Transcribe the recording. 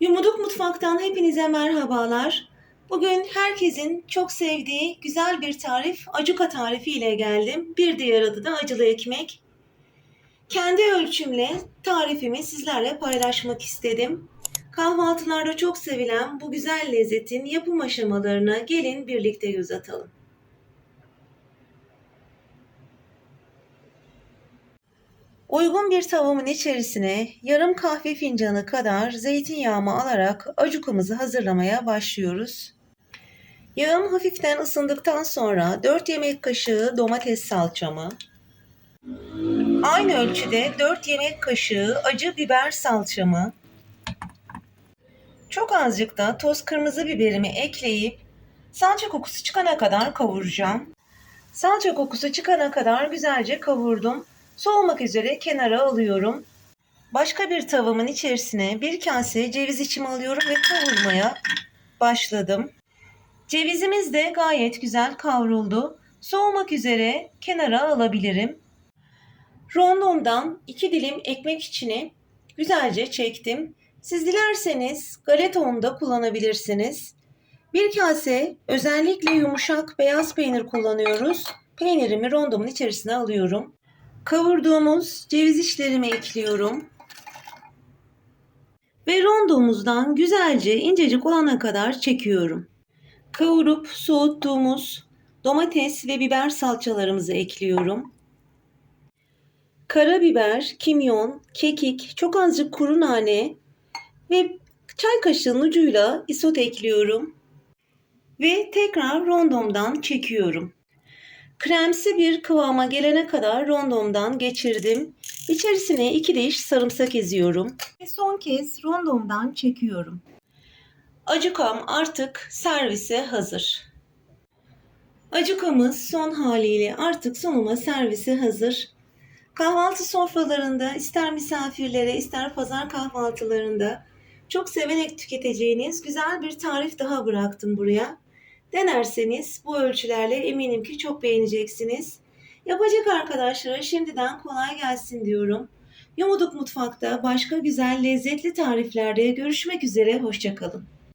Yumuduk Mutfak'tan hepinize merhabalar. Bugün herkesin çok sevdiği güzel bir tarif, acuka tarifi ile geldim. Bir diğer adı da acılı ekmek. Kendi ölçümle tarifimi sizlerle paylaşmak istedim. Kahvaltılarda çok sevilen bu güzel lezzetin yapım aşamalarına gelin birlikte göz atalım. Uygun bir tavamın içerisine yarım kahve fincanı kadar zeytinyağımı alarak acukamızı hazırlamaya başlıyoruz. Yağım hafiften ısındıktan sonra 4 yemek kaşığı domates salçamı, aynı ölçüde 4 yemek kaşığı acı biber salçamı, çok azıcık da toz kırmızı biberimi ekleyip salça kokusu çıkana kadar kavuracağım. Salça kokusu çıkana kadar güzelce kavurdum. Soğumak üzere kenara alıyorum. Başka bir tavamın içerisine bir kase ceviz içimi alıyorum ve kavurmaya başladım. Cevizimiz de gayet güzel kavruldu. Soğumak üzere kenara alabilirim. Rondomdan iki dilim ekmek içini güzelce çektim. Siz dilerseniz galeta unu da kullanabilirsiniz. Bir kase özellikle yumuşak beyaz peynir kullanıyoruz. Peynirimi rondomun içerisine alıyorum. Kavurduğumuz ceviz içlerimi ekliyorum. Ve rondomuzdan güzelce incecik olana kadar çekiyorum. Kavurup soğuttuğumuz domates ve biber salçalarımızı ekliyorum. Karabiber, kimyon, kekik, çok azıcık kuru nane ve çay kaşığının ucuyla isot ekliyorum. Ve tekrar rondomdan çekiyorum. Kremsi bir kıvama gelene kadar rondomdan geçirdim. İçerisine iki diş sarımsak eziyorum. Ve son kez rondomdan çekiyorum. Acukam artık servise hazır. Acukamız son haliyle artık sonuma servise hazır. Kahvaltı sofralarında ister misafirlere ister pazar kahvaltılarında çok severek tüketeceğiniz güzel bir tarif daha bıraktım buraya. Denerseniz bu ölçülerle eminim ki çok beğeneceksiniz. Yapacak arkadaşlara şimdiden kolay gelsin diyorum. Yumuduk Mutfak'ta başka güzel lezzetli tariflerde görüşmek üzere. Hoşçakalın.